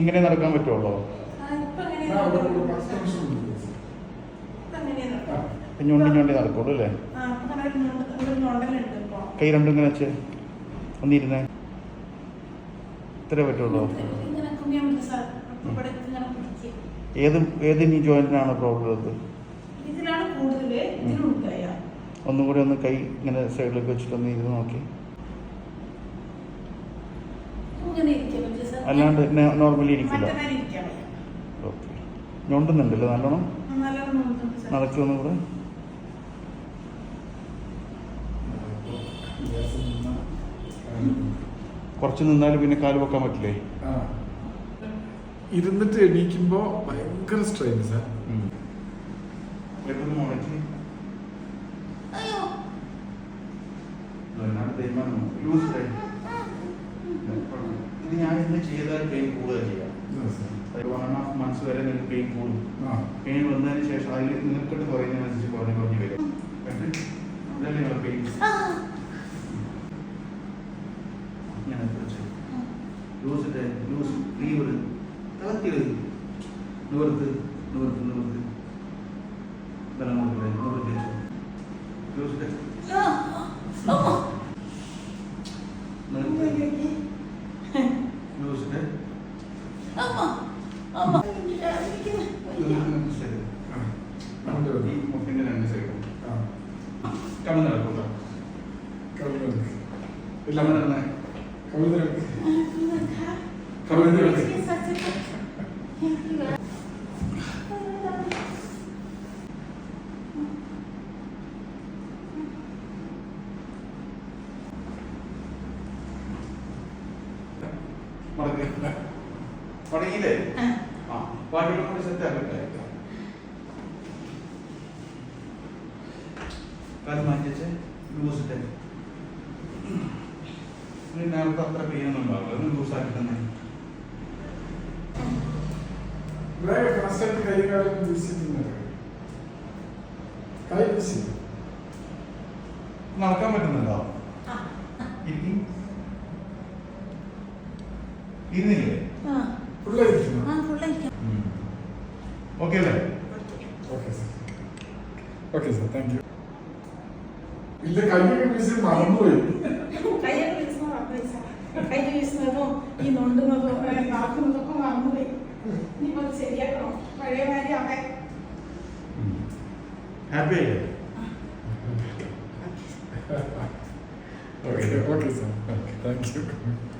ഇങ്ങനെ നടക്കാൻ പറ്റുള്ളോ? ഞൊണ്ടി ഞൊണ്ടി നടക്കുള്ളൂ അല്ലേ. കൈ രണ്ടും ഇങ്ങനെ വെച്ച് ഒന്നിരുന്നേ. ഇത്രേ പറ്റുള്ളൂ. ഏത് ഏത് ഇനി ജോയിന്റിനാണ് പ്രോബ്ലം ഉള്ളത്? ഒന്നും കൂടി ഒന്ന് കൈ ഇങ്ങനെ സൈഡിലേക്ക് വെച്ചിട്ട് ഒന്ന് ഇരുന്ന് നോക്കി. അല്ലാണ്ട് നോർമലി ഇരിക്കില്ല. ഓക്കെ ഞൊണ്ടുന്നുണ്ടല്ലോ നല്ലോണം നല്ലോണം നോക്കുന്നുണ്ട് സാർ. നടക്കി ഒന്നും കൂടെ. കുറച്ച് നിന്നാലും പിന്നെ കാൽ വെക്കാൻ പറ്റില്ലേ ആ. ഇരുന്നിട്ട് എണീക്കുമ്പോ ഭയങ്കര സ്ട്രെയിൻ സാർ അയ്യോ. ഇത് ഞാൻ ഇന്ന് ചെയ്താൽ പെയിൻ കൂടുക ചെയ്യാം വൺ ആൻഡ് ഹാഫ് മന്ത്സ് വരെ നിങ്ങൾക്ക് പെയിൻ കൂടും ആ. പെയിൻ വന്നതിന് ശേഷം അതിൽ നിൽക്കട്ട് കുറയുന്നതിനനുസരിച്ച് കുറഞ്ഞ് കുറഞ്ഞ് വരും. കേട്ട്? ഇതല്ലേ നിങ്ങളുടെ പെയിൻ. ഇങ്ങനെ പിടിച്ച് ലൂസ് ഇട്ട് ലൂസ് ഫ്രീ വിട് തളർത്തി വിട് നിവർത്ത് നിവർത്ത് നിവർത്ത് ബലം കൊടുക്കില്ല നിവർത്തി ലൂസ് ഇട്ട് ആ. അമ്മ. നിവർത്ത് വരൂ. ഈ മുട്ടിന്റെ രണ്ട് സൈഡും. കമ്മി കവിളിൽ വെക്ക്. ഇല്ല, കമ്മി നടന്നേ. കവിളിൽ വെക്ക്. വെക്ക്. മടങ്ങിയില്ലേ? ആ. പാട്ടുകൾ കൂടി സെറ്റ് ആക്കട്ടെ. കാലം മാറ്റി വെച്ച്. ലൂസ് ഇട്ടേ. ഇനി നേരത്തെ അത്ര ഒന്നും ഉണ്ടാവില്ല. ഒന്ന് ലൂസ് ആക്കി തന്നെ. നടക്കാൻ പറ്റുന്നുണ്ടോ? ഇരിക്കി ഇരുന്നില്ലേ. ഓക്കെ അല്ലേ? Okay sir. Okay sir thank you ഇല്ല കൈയൊക്കെ വീശി മറന്നുപോയി. കയ്യൊക്കെ വീശുന്ന മറന്നുപോയി സാർ. കൈ വീശുന്നതും ഈ നൊണ്ടുന്നതും ഏ, നടക്കുന്നതൊക്കെ മറന്നുപോയി. ഇനിയിപ്പോ അത് ശരിയാക്കണം. പഴയ മാതിരി അവിടെ ഹാപ്പി ആയില്ലേ okay okay sir okay thank you